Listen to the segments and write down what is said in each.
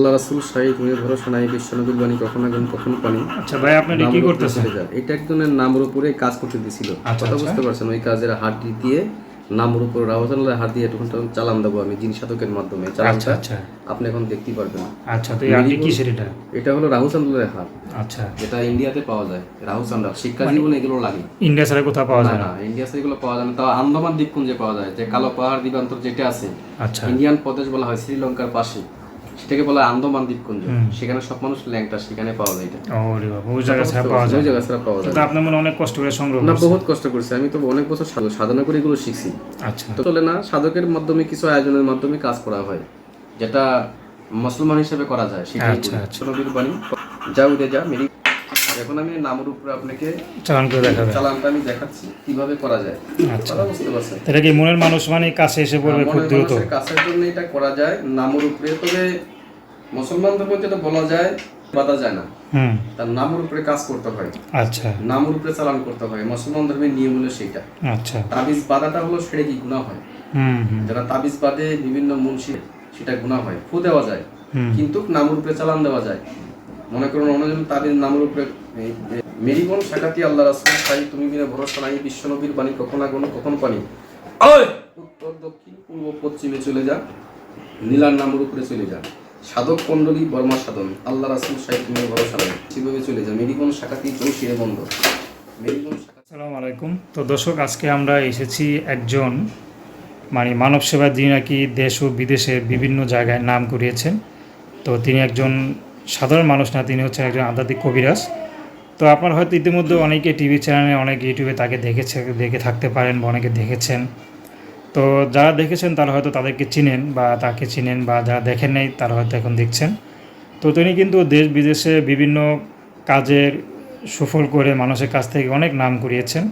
আল্লাহ রাসুল শাহী তুমি ভরসা নাই বিশ্বনবীর বাণী কখনো আগুন কখনো পানি? আচ্ছা ভাই আপনারা কি করতেছেন? এটা একজনের নামের উপরে কাজ করতে দিছিল। আচ্ছা, কথা আচ্ছা। বুঝতে পারছেন ওই কাজের হাড্ডি দিয়ে নামের উপর হাত দিয়ে একটু চালান দেবো আমি জিন সাধকের মাধ্যমে। আচ্ছা আচ্ছা। আপনি এখন দেখতেই পারবেন। আচ্ছা তো এই আপনি কিসের এটা? এটা হলো হাত আচ্ছা। যেটা ইন্ডিয়াতে পাওয়া যায় রাহু চান্দ্র। শিক্ষা জীবনে এগুলো লাগে। ইন্ডিয়া ছাড়া কোথাও পাওয়া যায় না ইন্ডিয়াতে এগুলো পাওয়া যায় না। তাও আন্দামান দ্বীপপুঞ্জে পাওয়া যায় যে কালো পাহাড় দ্বীপান্তর যেটা আছে আচ্ছা। ইন্ডিয়ান প্রদেশ বলা হয় শ্রীলঙ্কার পাশে। সেটাকে বলা আন্দামান দ্বীপপুঞ্জ সেখানে সব মানুষ ল্যাংটা সেখানে পাওয়া যায় এটা। ও বাবা ওই জায়গা ছাড়া পাওয়া যায়। ওই জায়গা ছাড়া পাওয়া যায়। তো আপনার মনে অনেক কষ্ট করে সংগ্রহ না বহুত কষ্ট করছে। আমি তো অনেক বছর সাধ- সাধনা করে এগুলো শিখছি। আচ্ছা। তো চলে না সাধকের মাধ্যমে কিছু আয়োজনের মাধ্যমে কাজ করা হয় যেটা মুসলমান হিসেবে করা যায় সেটাই আচ্ছা, করি। আচ্ছা। নবীর বাণী। যা উদে যা মেরি এখন আমি নামের উপরে আপনাকে চালান করে দেখাবে চালানটা আমি দেখাচ্ছি কীভাবে করা যায়। আচ্ছা। বুঝতে পারছেন। এটা কি মনের মানুষ মানে কাছে এসে পড়বে খুব দ্রুত? কাছের জন্য এটা করা যায় নামের উপরে। তবে মুসলমান ধর্ম যেটা বলা যায় বাধা যায় না। হুম। তার নামের উপরে কাজ করতে হয়। আচ্ছা। নামের উপরে চালান করতে হয়। মুসলমান ধর্মের নিয়ম হলো সেইটা আচ্ছা। তাবিজ বাধাটা হলো সেটা কি গুণা হয়? যারা তাবিজ বাদে বিভিন্ন মুন্সি সেটা গুণা হয়। ফু দেওয়া যায়। কিন্তু নামের উপরে চালান দেওয়া যায়। মনে করুন অন্যজন তাদের নামের উপরে মেরিগন শাখাতি আল্লাহ রাসুল সাই তুমি বিনা ভরসা নাই বিশ্বনবীর বাণী কখন আগুন কখন পানি? উত্তর দক্ষিণ পূর্ব পশ্চিমে চলে যা নীলার নামের উপরে চলে যা। সাধক মণ্ডলী বর্মা সাধন আল্লাহ রাসুল সাই তুমি ভরসা নাই সেভাবে চলে যা। মেরিগন শাখাতি চৌশিরে বন্ধ। মেরিগন শাখা আসসালামু আলাইকুম। তো দর্শক আজকে আমরা এসেছি একজন মানে মানব সেবা যিনি নাকি দেশ ও বিদেশে বিভিন্ন জায়গায় নাম করিয়েছেন। তো তিনি একজন সাধারণ মানুষ না, তিনি হচ্ছেন একজন আধ্যাত্মিক কবিরাজ। তো আপনার হয়তো ইতিমধ্যে অনেকে টিভি চ্যানেলে, অনেক ইউটিউবে তাকে দেখেছে, দেখে থাকতে পারেন বা অনেকে দেখেছেন। তো যারা দেখেছেন, তারা হয়তো তাদেরকে চিনেন বা তাকে চিনেন বা যারা দেখেন নাই, তারা হয়তো এখন দেখছেন। তো তিনি কিন্তু দেশ বিদেশে বিভিন্ন কাজের সুফল করে মানুষের কাছ থেকে অনেক নাম করিয়েছেন।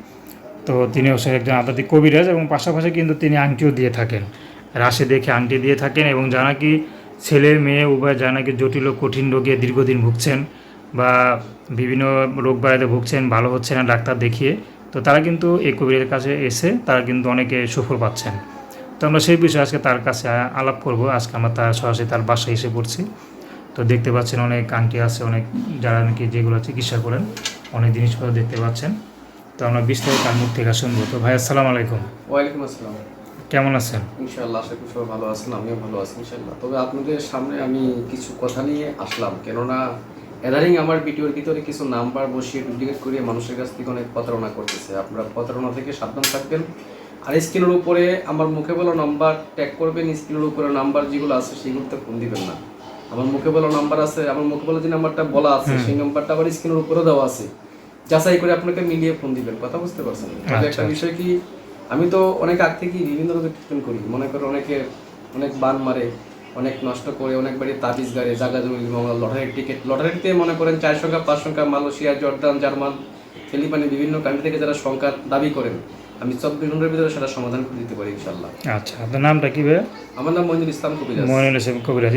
তো তিনি হচ্ছে একজন আধ্যাত্মিক কবিরাজ এবং পাশাপাশি কিন্তু তিনি আংটিও দিয়ে থাকেন। রাশি দেখে আংটি দিয়ে থাকেন এবং যারা নাকি ছেলে মেয়ে উভয় যারা নাকি জটিল ও কঠিন রোগে দীর্ঘদিন ভুগছেন বা বিভিন্ন রোগ বাড়িতে ভুগছেন, ভালো হচ্ছে না ডাক্তার দেখিয়ে, তো তারা কিন্তু এই কবিরের কাছে এসে তারা কিন্তু অনেকে সুফল পাচ্ছেন। তো আমরা সেই বিষয়ে আজকে তার কাছে আলাপ করব। আজকে আমরা তার সরাসরি তার বাসায় এসে পড়ছি। তো দেখতে পাচ্ছেন অনেক আংটি আছে, অনেক যারা নাকি যেগুলো চিকিৎসা করেন, অনেক জিনিসপত্র দেখতে পাচ্ছেন। তো আমরা বিস্তারিত তার মুখ থেকে শুনব। তো ভাই, আসসালামু আলাইকুম। ওয়ালাইকুম আসসালাম। কেমন আছেন? ইনশাআল্লাহ আশা করি সবাই ভালো আছেন আমিও ভালো আছি ইনশাআল্লাহ। তবে আপনাদের সামনে আমি কিছু কথা নিয়ে আসলাম কেননা এদারিং আমার ভিডিওর ভিতরে কিছু নাম্বার বসিয়ে ডুপ্লিকেট করিয়ে মানুষের কাছ থেকে অনেক প্রতারণা করতেছে। আপনারা প্রতারণা থেকে সাবধান থাকবেন। আর স্ক্রিনের উপরে আমার মুখে বলা নাম্বার ট্যাগ করবেন স্ক্রিনের উপরে নাম্বার যেগুলো আছে সেগুলোতে ফোন দিবেন না। আমার মুখে বলা নাম্বার আছে আমার মুখে বলা যে নাম্বারটা বলা আছে সেই নাম্বারটা আবার স্ক্রিনের উপরেও দেওয়া আছে। যাচাই করে আপনাকে মিলিয়ে ফোন দিবেন কথা বুঝতে পারছেন? তবে একটা বিষয় কি আমি তো অনেক আগ থেকেই বিভিন্ন রোগের ট্রিটমেন্ট করি। মনে করো অনেকে অনেক বান মারে অনেক নষ্ট করে অনেক বাড়ি তাবিজ গাড়ে জায়গা জমি লটারির টিকিট লটারিতে মনে করেন চার সংখ্যা পাঁচ সংখ্যা মালয়েশিয়া জর্দান জার্মান ফিলিপাইনে বিভিন্ন কান্ট্রি থেকে যারা সংখ্যা দাবি করেন আমি চব্বিশ ঘণ্টার ভিতরে সেটা সমাধান করে দিতে পারি ইনশাল্লাহ আচ্ছা আপনার নামটা কি ভাই আমার নাম মঞ্জুর ইসলাম কবিরাজ। মইনুল ইসলাম কবিরাজ।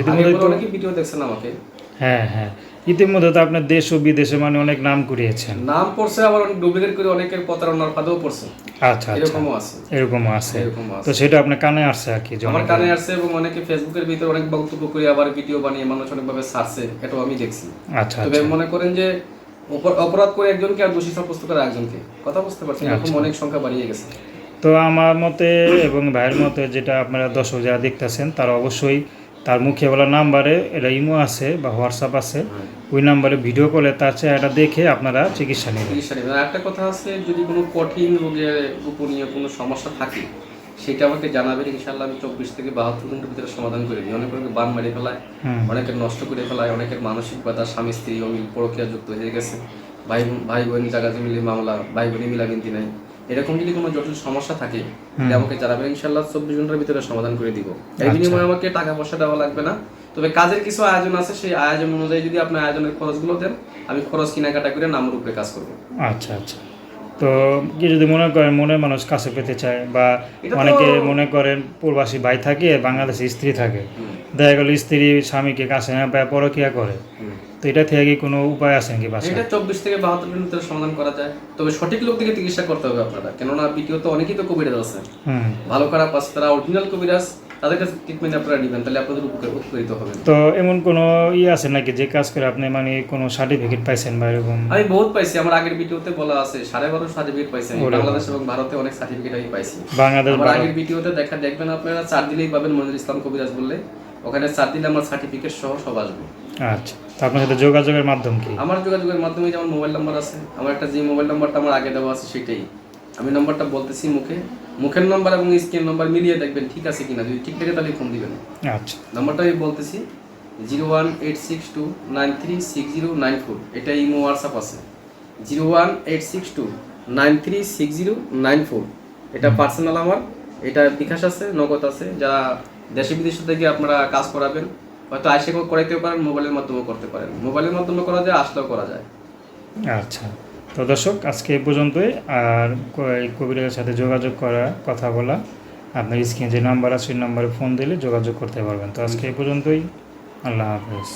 অনেকে ভিডিও দেখছেন আমাকে। হ্যাঁ হ্যাঁ। ইতিমধ্যে তো আপনার দেশ ও বিদেশে মানে অনেক নাম করিয়েছেন নাম পড়ছে আবার অনেক ডুপ্লিকেট করে অনেকের প্রতারণার ফাঁদেও পড়ছে। আচ্ছা আচ্ছা। এরকমও আছে। এরকমও আছে। তো সেটা আপনার কানে আসছে আর কি আমার কানে আসছে এবং অনেকে ফেসবুকের ভিতরে অনেক বক্তব্য করে আবার ভিডিও বানিয়ে মানুষ অনেকভাবে ছাড়ছে এটাও আমি দেখছি। আচ্ছা তবে আচ্ছা। মনে করেন যে অপরাধ করে একজনকে আর দোষী সাব্যস্ত করে একজনকে কথা বুঝতে পারছেন আচ্ছা। এরকম অনেক সংখ্যা বাড়িয়ে গেছে। তো আমার মতে এবং ভাইয়ের মতে যেটা আপনারা দর্শক যারা দেখতেছেন তারা অবশ্যই তার মুখে বলা নাম্বারে এটা ইমো আছে বা হোয়াটসঅ্যাপ আছে ওই নাম্বারে ভিডিও কলে তার চেহারাটা দেখে আপনারা চিকিৎসা নেবেন। চিকিৎসা নেবেন। একটা কথা আছে যদি কোনো কঠিন রোগের গোপনীয় কোনো সমস্যা থাকে সেটা আমাকে জানাবেন ইনশাল্লাহ আমি চব্বিশ থেকে বাহাত্তর ঘণ্টার ভিতরে সমাধান করে দিই অনেক অনেকে বান মেরে ফেলায় অনেকের নষ্ট করে ফেলায় অনেকের মানসিক বা তার স্বামী স্ত্রী অমিল পরকীয়া যুক্ত হয়ে গেছে ভাই ভাই বোন জায়গা মিলে মামলা ভাই বোনে মিলামিন্তি নাই। এরকম যদি কোনো জটিল সমস্যা থাকে তাহলে আমাকে জানাবেন ইনশাল্লাহ চব্বিশ ঘণ্টার ভিতরে সমাধান করে দিব। এই বিনিময়ে আমাকে টাকা পয়সা দেওয়া লাগবে না। তবে কাজের কিছু আয়োজন আছে সেই আয়োজন অনুযায়ী যদি আপনার আয়োজনের খরচগুলো দেন আমি খরচ কেনাকাটা করে নামরূপে কাজ করব। আচ্ছা আচ্ছা। তো কি যদি মনে করেন মনের মানুষ কাছে পেতে চায় বা অনেকে মনে করেন প্রবাসী ভাই থাকে বাংলাদেশে স্ত্রী থাকে দেখা গেল স্ত্রী স্বামীকে কাছে না পায় পরকিয়া করে। তো এটা থেকে কি কোনো উপায় আছে নাকি বাসায়? এটা চব্বিশ থেকে বাহাত্তর দিনের ভিতরে সমাধান করা যায়। তবে সঠিক লোক থেকে চিকিৎসা করতে হবে আপনারা। কেননা ভিডিও তো অনেকেই তো কবিরাজ আছে। ভালো খারাপ আছে তারা অরিজিনাল কবিরাজ। তাদের কাছে ট্রিটমেন্ট আপনারা নেবেন তাহলে আপনাদের উপকার উপকৃত হবেন তো এমন কোনো ইয়ে আছে নাকি যে কাজ করে আপনি মানে কোনো সার্টিফিকেট পাইছেন বা এরকম? আমি বহুত পাইছি আমার আগের ভিডিওতে বলা আছে সাড়ে বারো সার্টিফিকেট পাইছি আমি। বাংলাদেশ এবং ভারতে অনেক সার্টিফিকেট আমি পাইছি। বাংলাদেশ আমার আগের ভিডিওতে দেখা দেখবেন আপনারা চার দিলেই পাবেন মনিরুল ইসলাম কবিরাজ বললে। ওখানে চার দিলে আমার সার্টিফিকেট সহ সব আসবে। আচ্ছা তো আপনার সাথে যোগাযোগের মাধ্যম কি? আমার যোগাযোগের মাধ্যমে যেমন মোবাইল নাম্বার আছে আমার একটা যে মোবাইল নাম্বারটা আমার আগে দেওয়া আছে সেটাই। আমি নাম্বারটা বলতেছি মুখে মুখের নাম্বার এবং স্ক্রিন নাম্বার মিলিয়ে দেখবেন ঠিক আছে কিনা। যদি ঠিক থাকে তাহলে ফোন দিবেন। আচ্ছা। নাম্বারটা আমি বলতেছি zero one eight six two nine three six zero nine four এটা ইমো হোয়াটসঅ্যাপ আছে। Zero one eight six two nine three six zero nine four এটা পার্সোনাল আমার। এটা বিকাশ আছে নগদ আছে। যারা দেশে বিদেশে থেকে আপনারা কাজ করাবেন হয়তো আইসে করাইতে পারেন মোবাইলের মাধ্যমেও করতে পারেন। মোবাইলের মাধ্যমে করা যায় আসলেও করা যায়। আচ্ছা। তো দর্শক, আজকে এই পর্যন্তই। আর কবিরের সাথে যোগাযোগ করা, কথা বলা, আপনার স্ক্রিনে যে নাম্বার আছে, সেই নাম্বারে ফোন দিলে যোগাযোগ করতে পারবেন। তো আজকে এই পর্যন্তই। আল্লাহ হাফেজ।